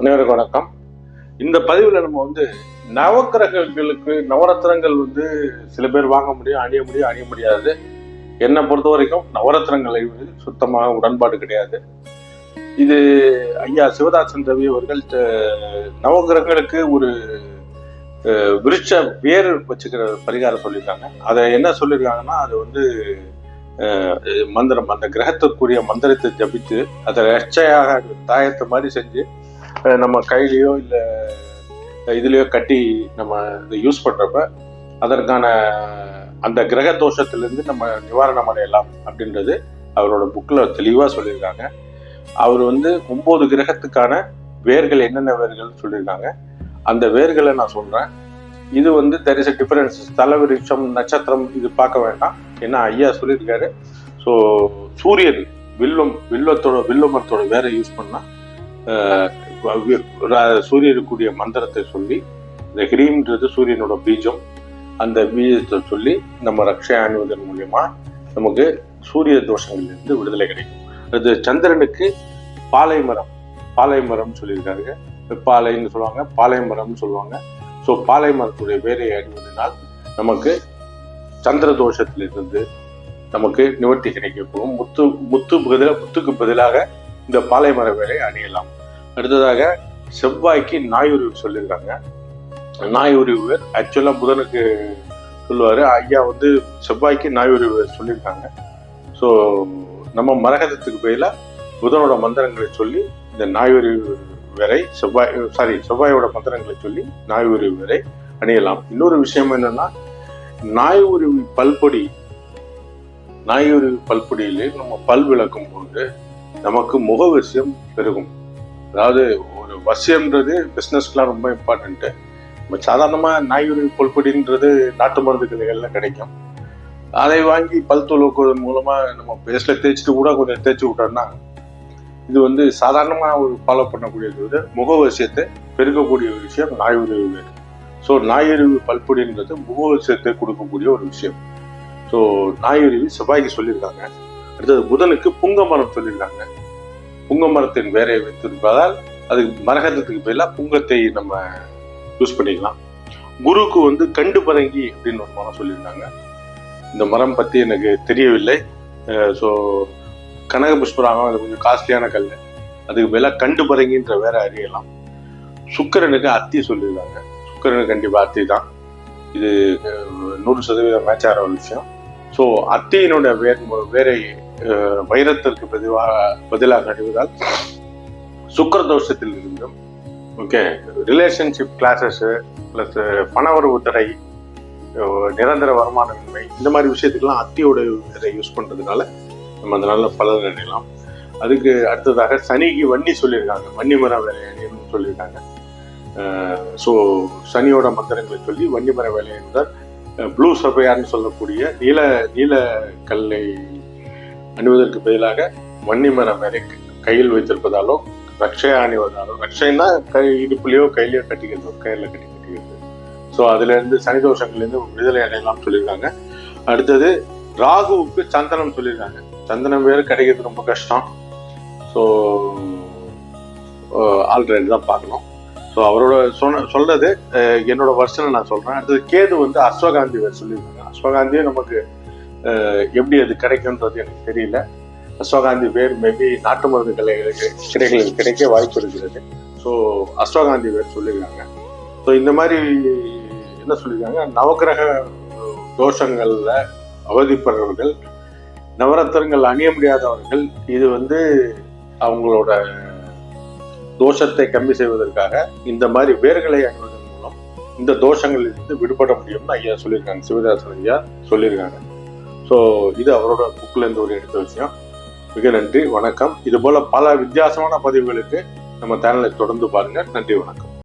அனைவருக்கும் வணக்கம். இந்த பதிவில் நம்ம வந்து நவக்கிரகங்களுக்கு நவரத்னங்கள் வந்து சில பேர் வாங்க முடியும் அணிய முடியும் அணிய முடியாது. என்னை பொறுத்த வரைக்கும் நவரத்னங்களை வந்து சுத்தமாக உடன்பாடு கிடையாது. இது ஐயா சிவதாசன் ரவி அவர்கள் நவகிரகங்களுக்கு நவக்கிரகங்களுக்கு ஒரு விருட்ச வேர் வச்சுக்கிற பரிகாரம் சொல்லியிருக்காங்க. அதை என்ன சொல்லியிருக்காங்கன்னா அது வந்து மந்திரம் அந்த கிரகத்திற்குரிய மந்திரத்தை ஜபித்து அதை ரட்சையாக தாயத்தை மாதிரி செஞ்சு நம்ம கையிலையோ இல்லை இதுலேயோ கட்டி நம்ம இதை யூஸ் பண்ணுறப்ப அதற்கான அந்த கிரக தோஷத்திலேருந்து நம்ம நிவாரணம் அடையலாம் அப்படின்றது அவரோட புக்கில் தெளிவாக சொல்லியிருக்காங்க. அவர் வந்து ஒம்பது கிரகத்துக்கான வேர்கள் என்னென்ன வேர்கள் சொல்லியிருக்காங்க. அந்த வேர்களை நான் சொல்கிறேன் இது வந்து தெர் இஸ் அ டிஃபரன்ஸ் தலவிருட்சம் நட்சத்திரம் இது பார்க்க வேண்டாம். ஏன்னா ஐயா சொல்லியிருக்காரு. ஸோ சூரியன் வில்லம் வில்லத்தோட வில்லுமரத்தோட வேரை யூஸ் பண்ணால் சூரியனுக்குரிய மந்திரத்தை சொல்லி இந்த ஹிரீம்ன்றது சூரியனோட பீஜம். அந்த பீஜத்தை சொல்லி நம்ம ரக்ஷை அணிவதன் மூலியமா நமக்கு சூரிய தோஷங்கள்லேருந்து விடுதலை கிடைக்கும். அது சந்திரனுக்கு பாலை மரம் பாலை மரம்னு சொல்லியிருக்காங்க பாலைன்னு சொல்லுவாங்க பாலை மரம்னு சொல்லுவாங்க. ஸோ பாலை மரத்துடைய வேரை அணிவதனால் நமக்கு சந்திர தோஷத்திலிருந்து நமக்கு நிவர்த்தி கிடைக்கப்படும் முத்து முத்து பதிலாக முத்துக்கு பதிலாக இந்த பாலை மர வேலை அணியலாம். அடுத்ததாக செவ்வாய்க்கு நாய் உருவு சொல்லியிருக்காங்க. நாய் உருவு ஆக்சுவலாக புதனுக்கு சொல்லுவார் ஐயா வந்து செவ்வாய்க்கு நாய் உருவு சொல்லியிருக்காங்க. ஸோ நம்ம மரகதத்துக்கு பதிலாக புதனோட மந்திரங்களை சொல்லி இந்த நாய் உருவு வரை செவ்வாய் சாரி செவ்வாயோட மந்திரங்களை சொல்லி நாய் உருவு வரை அணியலாம். இன்னொரு விஷயம் என்னன்னா நாய் உருவி பல்பொடி நாய் உருவி பல்பொடியிலே நம்ம பல் விளக்கும் போது நமக்கு முக பெருகும். அதாவது ஒரு வசியம்ன்றது பிஸ்னஸ்க்குலாம் ரொம்ப இம்பார்ட்டண்ட்டு நம்ம சாதாரணமாக நாய்யுரி கொல்படின்றது நாட்டு மருந்து கடைகளில் கிடைக்கும். அதை வாங்கி பல் துளக்குவதன் மூலமாக நம்ம பேஸில் தேய்ச்சிட்டு கூட கொஞ்சம் தேய்ச்சி விட்டோம்னா இது வந்து சாதாரணமாக ஒரு ஃபாலோ பண்ணக்கூடியது வந்து முகவசியத்தை பெருக்கக்கூடிய ஒரு விஷயம் நாயுருவி வேறு. ஸோ நாயுருவி பல்பொடின்றது முகவசியத்தை கொடுக்கக்கூடிய ஒரு விஷயம். ஸோ நாயுருவி செவ்வாய்க்கு சொல்லியிருக்காங்க. அடுத்தது புதனுக்கு புங்க மரம் சொல்லியிருக்காங்க. புங்க மரத்தின் வேரை வைத்திருப்பதால் அதுக்கு மரகதத்துக்கு பதிலாக புங்கத்தை நம்ம யூஸ் பண்ணிக்கலாம். குருக்கு வந்து கண்டு பரங்கி அப்படின்னு ஒரு மரம் சொல்லியிருந்தாங்க. இந்த மரம் பற்றி எனக்கு தெரியவில்லை. ஸோ கனக புஷ்பராகம் அது கொஞ்சம் காஸ்ட்லியான கல். அதுக்கு பதிலாக கண்டு பரங்கின்ற வேற அறியலாம். சுக்கரனுக்கு அத்தி சொல்லியிருந்தாங்க. சுக்கரனுக்கு கண்டிப்பாக அத்தி தான். இது நூறு சதவீதம் மேட்ச் ஆகிற ஒரு விஷயம். ஸோ அத்தியினோட வேர் வேரை வைரத்திற்கு பதிலாக பதிலாக அடைவதால் சுக்கர தோஷத்தில் இருந்தும் ஓகே ரிலேஷன்ஷிப் கிளாஸஸ் ப்ளஸ் பணவரவு தடை நிரந்தர வருமானமின்மை இந்த மாதிரி விஷயத்துக்கெல்லாம் அத்தியோட இதை யூஸ் பண்ணுறதுனால நம்ம அந்த நல்ல பலன் அடையலாம். அதுக்கு அடுத்ததாக சனிக்கு வன்னி சொல்லியிருக்காங்க. வன்னிமர மரம் வேலையணின்னு சொல்லியிருக்காங்க. ஸோ சனியோட மந்திரங்களை சொல்லி வன்னிமர வேலை என்றால் ப்ளூ சபையார்னு சொல்லக்கூடிய நீல நீல கல்லை அணிவதற்கு பதிலாக வன்னிமரம் மரம் கையில் வைத்திருப்பதாலோ ரக்ஷை அணிவதாலோ ரக்ஷைன்னா கை இடுப்புலையோ கையிலையோ கட்டிக்கிறது கையில் கட்டி கட்டிக்கிறது. ஸோ அதுலேருந்து சனி தோஷங்கள்லேருந்து விடுதலை அடையலாம் சொல்லியிருக்காங்க. அடுத்தது ராகுவுக்கு சந்தனம் சொல்லியிருக்காங்க. சந்தனம் வேறு கிடைக்கிறது ரொம்ப கஷ்டம். ஸோ ஆல்ரெடி தான் பார்க்கணும். ஸோ அவரோட சொன்ன சொல்றது என்னோட வருஷனை நான் சொல்றேன். அடுத்தது கேது வந்து அஸ்வகாந்தி வேறு சொல்லியிருக்காங்க. அஸ்வகாந்தியும் நமக்கு எப்படி அது கிடைக்கும்ன்றது எனக்கு தெரியல. அஸ்வகாந்தி வேர் மேபி நாட்டு மருந்து கலைகளுக்கு கிடைக்கிறது கிடைக்க வாய்ப்பு இருக்கிறது. ஸோ அஸ்வகாந்தி வேர் சொல்லியிருக்காங்க ஸோ இந்த மாதிரி என்ன சொல்லியிருக்காங்க நவக்கிரக தோஷங்களில் அவதிப்படுறவர்கள் நவரத்தனங்கள் அணிய முடியாதவர்கள் இது வந்து அவங்களோட தோஷத்தை கம்மி செய்வதற்காக இந்த மாதிரி வேர்களை அணிவதன் மூலம் இந்த தோஷங்களில் இருந்து விடுபட முடியும்னு ஐயா சொல்லியிருக்காங்க. சிவதாசன் ஐயா சொல்லியிருக்காங்க. ஸோ இது அவரோட புக்கில் இருந்து ஒரு எடுத்த விஷயம். மிக நன்றி வணக்கம். இது போல பல வித்தியாசமான பதிவுகளுக்கு நம்ம சேனலை தொடர்ந்து பாருங்க. நன்றி வணக்கம்.